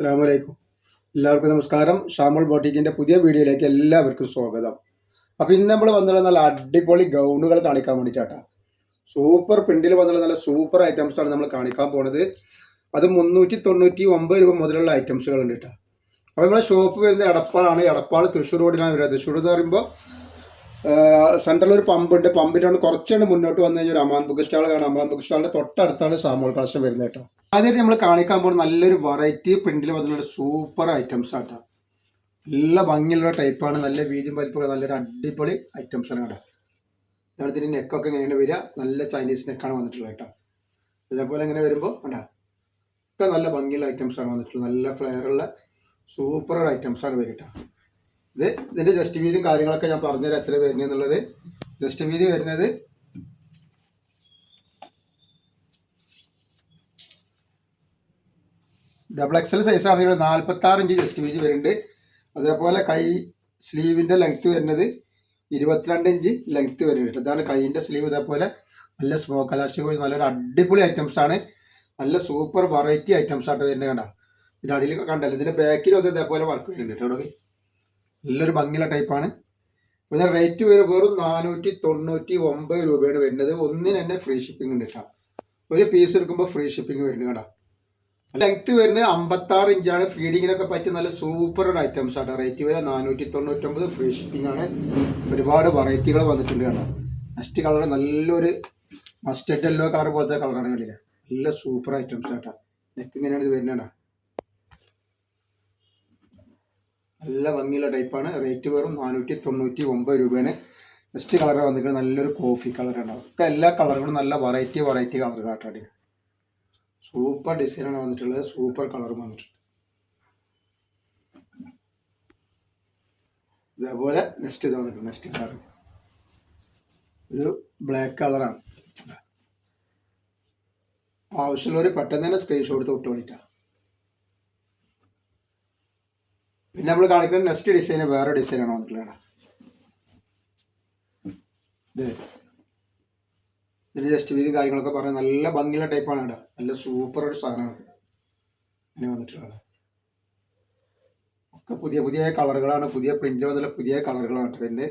അസ്സാം വലൈക്കും എല്ലാവർക്കും നമസ്കാരം. ഷാമുൾ ബോട്ടിക്കിന്റെ പുതിയ വീഡിയോയിലേക്ക് എല്ലാവർക്കും സ്വാഗതം. അപ്പോൾ ഇന്ന് നമ്മൾ വന്നുള്ള നല്ല അടിപൊളി ഗൗണുകൾ കാണിക്കാൻ വേണ്ടിയിട്ടാണ് സൂപ്പർ പ്രിന്റിൽ വന്നുള്ള നല്ല സൂപ്പർ ഐറ്റംസ് ആണ് നമ്മൾ കാണിക്കാൻ പോണത്. അത് മുന്നൂറ്റി തൊണ്ണൂറ്റി ഒമ്പത് രൂപ മുതലുള്ള ഐറ്റംസുകൾ ഉണ്ട് കേട്ടോ. അപ്പോൾ നമ്മുടെ ഷോപ്പ് വരുന്നത് എടപ്പാളാണ്. എടപ്പാൾ തൃശ്ശൂർ റോഡിലാണ് വരുന്നത് തൃശ്ശൂർ എന്ന് പറയുമ്പോൾ സെൻട്രലിൽ ഒരു പമ്പ് ഉണ്ട്. പമ്പിന്റെ അവിടെ കുറച്ചുകൊണ്ട് മുന്നോട്ട് വന്നു കഴിഞ്ഞാൽ ഒരു അമാൻ ബുക്ക് സ്റ്റാൾ കാണാം. അമാൻ ബുക്ക് സ്റ്റാളിന്റെ തൊട്ടടുത്താണ് സാമോൾ കളക്ഷൻ വരുന്നത് കേട്ടോ. ആദ്യമായിട്ട് നമ്മൾ കാണിക്കാൻ പോകുന്ന നല്ലൊരു വെറൈറ്റി പ്രിന്റിൽ വന്നിട്ടുള്ള സൂപ്പർ ഐറ്റംസ് ആട്ടോ നല്ല ഭംഗിയുള്ള ടൈപ്പാണ് നല്ല വീതിയും വലിപ്പമുള്ള നല്ലൊരു അടിപൊളി ഐറ്റംസ് ആണ് കേട്ടോ. ഇതാണ് നെക്കൊക്കെ ഇങ്ങനെയാണ് വരിക. നല്ല ചൈനീസ് നെക്കാണ് വന്നിട്ടുള്ളത് കേട്ടോ. ഇതേപോലെ ഇങ്ങനെ വരുമ്പോൾ കണ്ടോ? ഒക്കെ നല്ല ഭംഗിയുള്ള ഐറ്റംസ് ആണ് വന്നിട്ടുള്ളത്. നല്ല ഫ്ലെയറുള്ള സൂപ്പർ ഐറ്റംസ് ആണ് വരിക കേട്ടോ. ഇത് ഇതിന്റെ ജസ്റ്റ് വീതിയും കാര്യങ്ങളൊക്കെ ഞാൻ പറഞ്ഞുതരാം എത്ര വരുന്നത് എന്നുള്ളത്. ജസ്റ്റ് വീതി വരുന്നത് ഡബിൾ എക്സൽ സൈസ് ആണെങ്കിൽ നാൽപ്പത്തി ആറ് ഇഞ്ച് ജസ്റ്റ് വീതി വരുന്നുണ്ട്. അതേപോലെ കൈ സ്ലീവിന്റെ ലെങ്ത് വരുന്നത് ഇരുപത്തിരണ്ട് ഇഞ്ച് ലെങ്ത് വരുന്നുണ്ട് അതാണ് കൈയിന്റെ സ്ലീവ് ഇതേപോലെ നല്ല സ്മോക്ക് അലാസ്റ്റിക് നല്ലൊരു അടിപൊളി ഐറ്റംസ് ആണ്. നല്ല സൂപ്പർ വെറൈറ്റി ഐറ്റംസ് ആയിട്ട് വരുന്നത് കണ്ട. ഇതിന്റെ അടിയിൽ കണ്ടല്ലോ. ഇതിന്റെ ബാക്കിലും അത് ഇതേപോലെ വർക്ക് വരുന്നുണ്ട് കേട്ടോ. ഇവിടെ. നല്ലൊരു ഭംഗിയുള്ള ടൈപ്പാണ് പിന്നെ റേറ്റ് വരെ വെറും നാനൂറ്റി തൊണ്ണൂറ്റി ഒമ്പത് രൂപയാണ് വരുന്നത്. ഒന്നിന് തന്നെ ഫ്രീ ഷിപ്പിംഗ് ഉണ്ട് കേട്ടോ. ഒരു പീസ് എടുക്കുമ്പോൾ ഫ്രീ ഷിപ്പിംഗ് വരുന്നത് കേട്ടോ. ലെങ്ത് വരുന്നത് അമ്പത്താറ് ഇഞ്ചാണ് ഫീഡിങ്ങിനൊക്കെ പറ്റിയ നല്ല സൂപ്പർ ഒരു ഐറ്റംസ് ആണ് റേറ്റ് വരെ നാനൂറ്റി തൊണ്ണൂറ്റൊമ്പത് ഫ്രീ ഷിപ്പിംഗ് ആണ്. ഒരുപാട് വെറൈറ്റികൾ വന്നിട്ടുണ്ട് കേട്ടോ. നെക്സ്റ്റ് കളർ നല്ലൊരു മസ്റ്റർഡ് യെല്ലോ കളർ പോലത്തെ കളറാണ് കണ്ടില്ല നല്ല സൂപ്പർ ഐറ്റംസ് കേട്ടോ. നെക്ക് ഇങ്ങനെയാണ് ഇത് വരുന്നത് നല്ല ഭംഗിയുള്ള ടൈപ്പാണ് റേറ്റ് വെറും നാനൂറ്റി തൊണ്ണൂറ്റി ഒമ്പത് രൂപയാണ് നെക്സ്റ്റ് കളർ വന്നിരിക്കുന്നത് നല്ലൊരു കോഫി കളറാണ് ഒക്കെ എല്ലാ കളറുകളും നല്ല വെറൈറ്റി വെറൈറ്റി കളറുകളാട്ടാണ് സൂപ്പർ ഡിസൈനാണ് വന്നിട്ടുള്ളത്. സൂപ്പർ കളറും വന്നിട്ടുണ്ട്. ഇതേപോലെ നെക്സ്റ്റ് ഇത് വന്നിട്ടുണ്ട്. നെക്സ്റ്റ് കളർ ഒരു ബ്ലാക്ക് കളറാണ് ആവശ്യമുള്ളവർ പെട്ടെന്ന് തന്നെ സ്ക്രീൻഷോട്ട് എടുത്ത് വിട്ടു വേണ്ടിയിട്ടാണ് പിന്നെ നമ്മൾ കാണിക്കുന്ന നെക്സ്റ്റ് ഡിസൈൻ വേറെ ഡിസൈനാണ് വന്നിട്ടുള്ളത് ഇത് ഇതിന് ജസ്റ്റ് വീതി കാര്യങ്ങളൊക്കെ പറഞ്ഞ നല്ല ഭംഗിയുള്ള ടൈപ്പാണ് ഇവിടെ നല്ല സൂപ്പർ ഒരു സാധനമാണ് ഇങ്ങനെ വന്നിട്ടുള്ളത് ഒക്കെ പുതിയ പുതിയ കളറുകളാണ് പുതിയ പ്രിന്റ് വന്നുള്ള പുതിയ കളറുകളാണ് കേട്ടോ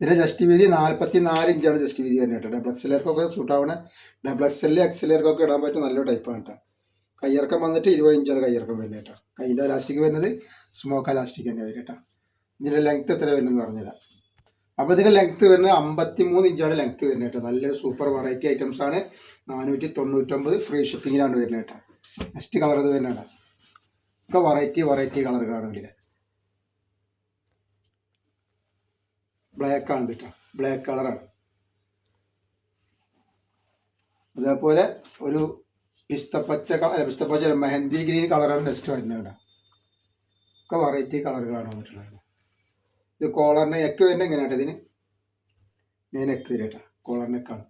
ഇതിന്റെ ജസ്റ്റ് വീതി നാല്പത്തി നാല് ഇഞ്ചാണ് ജസ്റ്റ് വീതി വരുന്നത് കേട്ടോ. ഡബിൾ എക്സലർക്കൊക്കെ സൂട്ട് ആവണ ഡബിൾ എക്സൽ എക്സലർക്കൊക്കെ ഇടാൻ പറ്റുന്ന നല്ല ടൈപ്പാണ് കേട്ടോ. കയ്യിറക്കം വന്നിട്ട് ഇരുപത് ഇഞ്ചാണ് കയ്യിറക്കം വരുന്നത് കേട്ടോ. കയ്യിന്റെ ഇലാസ്റ്റിക് വരുന്നത് സ്മോക്ക് ഇലാസ്റ്റിക് തന്നെ വരും കേട്ടോ. ഇതിന്റെ ലെങ്ത് എത്ര വരുന്നതെന്ന് പറഞ്ഞുതരാം. അപ്പോൾ ഇതിന്റെ ലെങ്ത് വരുന്നത് അമ്പത്തി മൂന്ന് ഇഞ്ചാണ് ലെങ്ത് വരുന്നത് കേട്ടോ. നല്ല സൂപ്പർ വെറൈറ്റി ഐറ്റംസ് ആണ്. നാനൂറ്റി തൊണ്ണൂറ്റൊമ്പത് ഫ്രീ ഷിപ്പിങ്ങിലാണ് വരുന്നത് കേട്ടോ. നെക്സ്റ്റ് കളർ ഇത് വരുന്നത് ഒക്കെ വെറൈറ്റി വെറൈറ്റി കളറുകളാണ് ഇതിൽ ബ്ലാക്ക് ആണ് കേട്ടോ ബ്ലാക്ക് കളറാണ് അതേപോലെ ഒരു പിസ്തപ്പച്ച കളർ പിസ്തപ്പച്ച മെഹന്തി ഗ്രീൻ കളറാണ് നെക്സ്റ്റ് വരുന്നത് കേട്ടോ. ഒക്കെ വെറൈറ്റി കളറുകളാണ് വന്നിട്ടുള്ളത്. ഇത് കോളറിന് നെക്ക് വരുന്നത് എങ്ങനെയാട്ടോ ഇതിന്? ഞാൻ എക്ക് വരും കേട്ടോ കോളറിനെക്കാണ്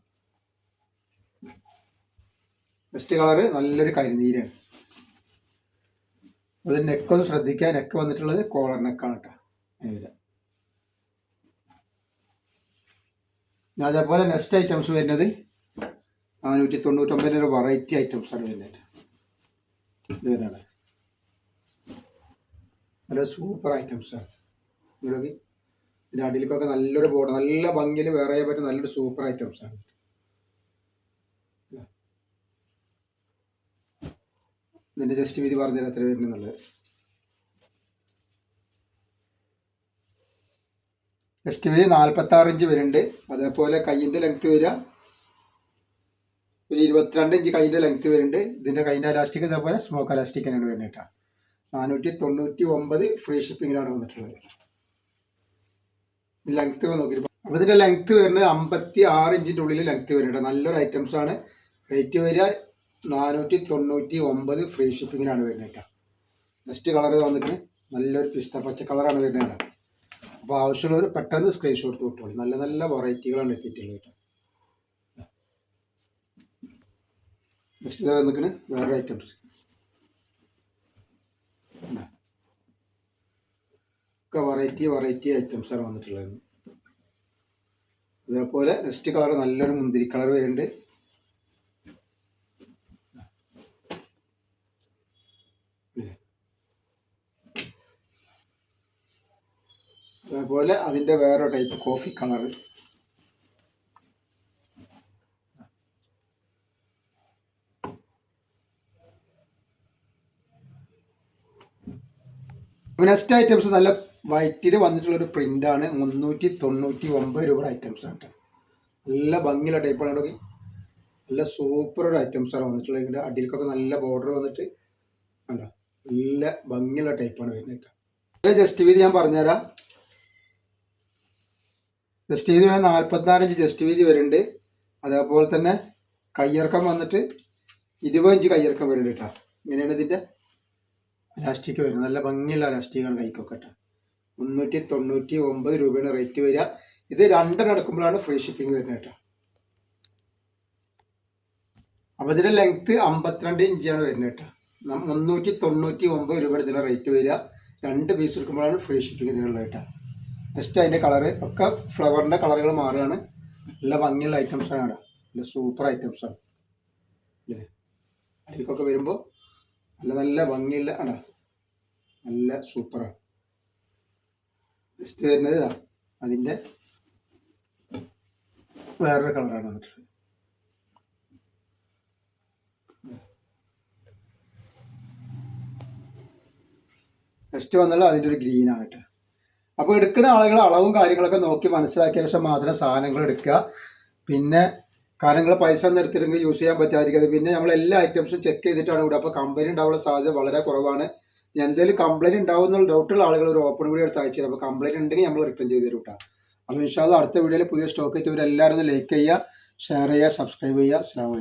നെക്സ്റ്റ് കളറ് നല്ലൊരു കരിനീരാണ്. അത് നെക്കൊന്ന് ശ്രദ്ധിക്കാൻ നെക്ക് വന്നിട്ടുള്ളത് കോളർ നെക്കാണ് കേട്ടോ ഇതിൽ പിന്നെ അതേപോലെ നെക്സ്റ്റ് ഐറ്റംസ് വരുന്നത് നാനൂറ്റി തൊണ്ണൂറ്റൊമ്പത് രൂപ വെറൈറ്റി ആണ് വരുന്നത്. ഇത് വരുന്നത്. നല്ല സൂപ്പർ ഐറ്റംസ് ആണ്. ഇതിന്റെ അടിയിലേക്കൊക്കെ നല്ലൊരു ബോർഡ് നല്ല ഭംഗിയിൽ വേറെ ചെയ്യാൻ പറ്റുന്ന നല്ലൊരു സൂപ്പർ ഐറ്റംസ് ആണ്. ഇതിന്റെ ജസ്റ്റ് വീതി പറഞ്ഞുതരാം എത്ര വരുന്നുള്ളത്. വീതി നാൽപ്പത്തി ആറ് ഇഞ്ച് വരുന്നുണ്ട്. അതേപോലെ കൈയിന്റെ ലെങ്ത് വരിക. ഒരു ഇരുപത്തിരണ്ട് ഇഞ്ച് കൈയിന്റെ ലെങ്ത് വരുന്നുണ്ട്. ഇതിന്റെ കൈന്റെ അലാസ്റ്റിക് ഇതേപോലെ സ്മോക്ക് അലാസ്റ്റിക് തന്നെയാണ് വരുന്നത് കേട്ടോ. നാനൂറ്റി തൊണ്ണൂറ്റി ഒമ്പത് ഫ്രീ ഷിപ്പിങ്ങിലാണ് വന്നിട്ടുള്ളത്. ലെങ്ത് നോക്കിയിട്ട് അപ്പോൾ ഇതിന്റെ ലെങ്ത് വരുന്നത് അമ്പത്തി ആറ് ഇഞ്ചിന്റെ ഉള്ളിൽ ലെങ്ത് വരുന്നുണ്ട് നല്ലൊരു ഐറ്റംസ് ആണ്. റേറ്റ് വരിക നാനൂറ്റി തൊണ്ണൂറ്റി ഒമ്പത് ഫ്രീ ഷിപ്പിങ്ങിലാണ് വരുന്നത് കേട്ടോ. നെക്സ്റ്റ് കളർ വന്നിട്ട് നല്ലൊരു പിസ്ത പച്ച കളറാണ് വരുന്നത് കേട്ടോ. അപ്പോൾ ആവശ്യമുള്ളവർ പെട്ടെന്ന് സ്ക്രീൻഷോട്ട് വിട്ടോളൂ. നല്ല നല്ല വെറൈറ്റികളാണ് എത്തിയിട്ടുള്ളത് കേട്ടോ. നെക്സ്റ്റ് വേറെ ഐറ്റംസ് ഒക്കെ വെറൈറ്റി വെറൈറ്റി ഐറ്റംസ് ആണ് വന്നിട്ടുള്ളത്. അതേപോലെ നെക്സ്റ്റ് കളർ നല്ലൊരു മുന്തിരി കളർ വരുന്നുണ്ട്. അതേപോലെ അതിന്റെ വേറെ type coffee colour next items നല്ല വൈറ്റിൽ വന്നിട്ടുള്ള ഒരു പ്രിന്റാണ് മുന്നൂറ്റി തൊണ്ണൂറ്റി ഒമ്പത് രൂപയുടെ ഐറ്റംസ് ആണ് നല്ല ഭംഗിയുള്ള ടൈപ്പാണ് നോക്കി നല്ല സൂപ്പർ ഒരു ഐറ്റംസ് ആണ് വന്നിട്ടുള്ളത്. ഇതിന്റെ അടിയിലേക്കൊക്കെ നല്ല ബോർഡർ വന്നിട്ട് അല്ല നല്ല ഭംഗിയുള്ള ടൈപ്പാണ് വരുന്നത്. ജസ്റ്റ് വീതി ഞാൻ പറഞ്ഞുതരാം. ജസ്റ്റ് വീതി വേണേൽ നാൽപ്പത്തിനാല് ഇഞ്ച് ജസ്റ്റ് വീതി വരുന്നുണ്ട്. അതേപോലെ തന്നെ കയ്യിറക്കം വന്നിട്ട് ഇരുപത് ഇഞ്ച് കയ്യിറക്കം വരുന്നുണ്ട് കേട്ടോ ഇങ്ങനെയാണ് ഇതിന്റെ ലാസ്റ്റിക്ക് വരുന്നത്. നല്ല ഭംഗിയുള്ള ലാസ്റ്റിക്കാണ് കൈക്കൊക്കെ കേട്ടോ മുന്നൂറ്റി തൊണ്ണൂറ്റി ഒമ്പത് രൂപയാണ് റേറ്റ് വരിക. ഇത് രണ്ടെണ്ണം എടുക്കുമ്പോഴാണ് ഫ്രീ ഷിപ്പിംഗ് വരുന്നത് കേട്ടോ അപ്പോൾ ഇതിന്റെ ലെങ്ത്ത് അമ്പത്തിരണ്ട് ഇഞ്ചാണ് വരുന്നത് കേട്ടോ മുന്നൂറ്റി തൊണ്ണൂറ്റി ഒമ്പത് രൂപയുടെ ഇതിന്റെ റേറ്റ് വരിക. രണ്ട് പീസ് എടുക്കുമ്പോഴാണ് ഫ്രീ ഷിപ്പിംഗ് ഇതിനുള്ളത് കേട്ടോ നെക്സ്റ്റ് അതിന്റെ കളറ് ഒക്കെ ഫ്ലവറിന്റെ കളറുകൾ മാറുകയാണ്. നല്ല ഭംഗിയുള്ള ഐറ്റംസ് ആണ് കേട്ടോ നല്ല സൂപ്പർ ഐറ്റംസ് ആണ്. അല്ലേ? അതിലേക്കൊക്കെ വരുമ്പോൾ നല്ല നല്ല ഭംഗിയുള്ള ആടാ. നല്ല സൂപ്പറാണ് നെക്സ്റ്റ് വരുന്നത് ഇതാ. അതിന്റെ വേറൊരു കളറാണ് വന്നിട്ടുള്ളത്. നെക്സ്റ്റ് വന്നുള്ള അതിന്റെ ഒരു ഗ്രീനാണ് കേട്ടോ. അപ്പോൾ എടുക്കുന്ന ആളുകൾ അളവും കാര്യങ്ങളൊക്കെ നോക്കി മനസ്സിലാക്കിയ ശേഷം മാത്രം സാധനങ്ങൾ എടുക്കുക. പിന്നെ കാര്യങ്ങൾ പൈസ നിർത്തിയിട്ടെങ്കിൽ യൂസ് ചെയ്യാൻ പറ്റാതിരിക്കുന്നത് പിന്നെ നമ്മൾ എല്ലാ ഐറ്റംസും ചെക്ക് ചെയ്തിട്ടാണ് ഇവിടെ അപ്പോൾ കമ്പനി ഉണ്ടാവാനുള്ള സാധ്യത വളരെ കുറവാണ്. എന്തെങ്കിലും കംപ്ലൈന്റ് ഉണ്ടാവുന്ന ഡൗട്ടുള്ള ആളുകൾ ഒരു ഓപ്പൺ വീഡിയോ എടുത്ത് അയച്ചു തരാം അപ്പോൾ കംപ്ലൈന്റ് ഉണ്ടെങ്കിൽ നമ്മൾ റിട്ടേൺ ചെയ്ത് തരും കേട്ടോ അപ്പോൾ അടുത്ത വീഡിയോയിൽ പുതിയ സ്റ്റോക്ക് ആയിട്ട് ഒന്ന് ലൈക്ക് ചെയ്യുക ഷെയർ ചെയ്യുക സബ്സ്ക്രൈബ് ചെയ്യുക. അസ്സാം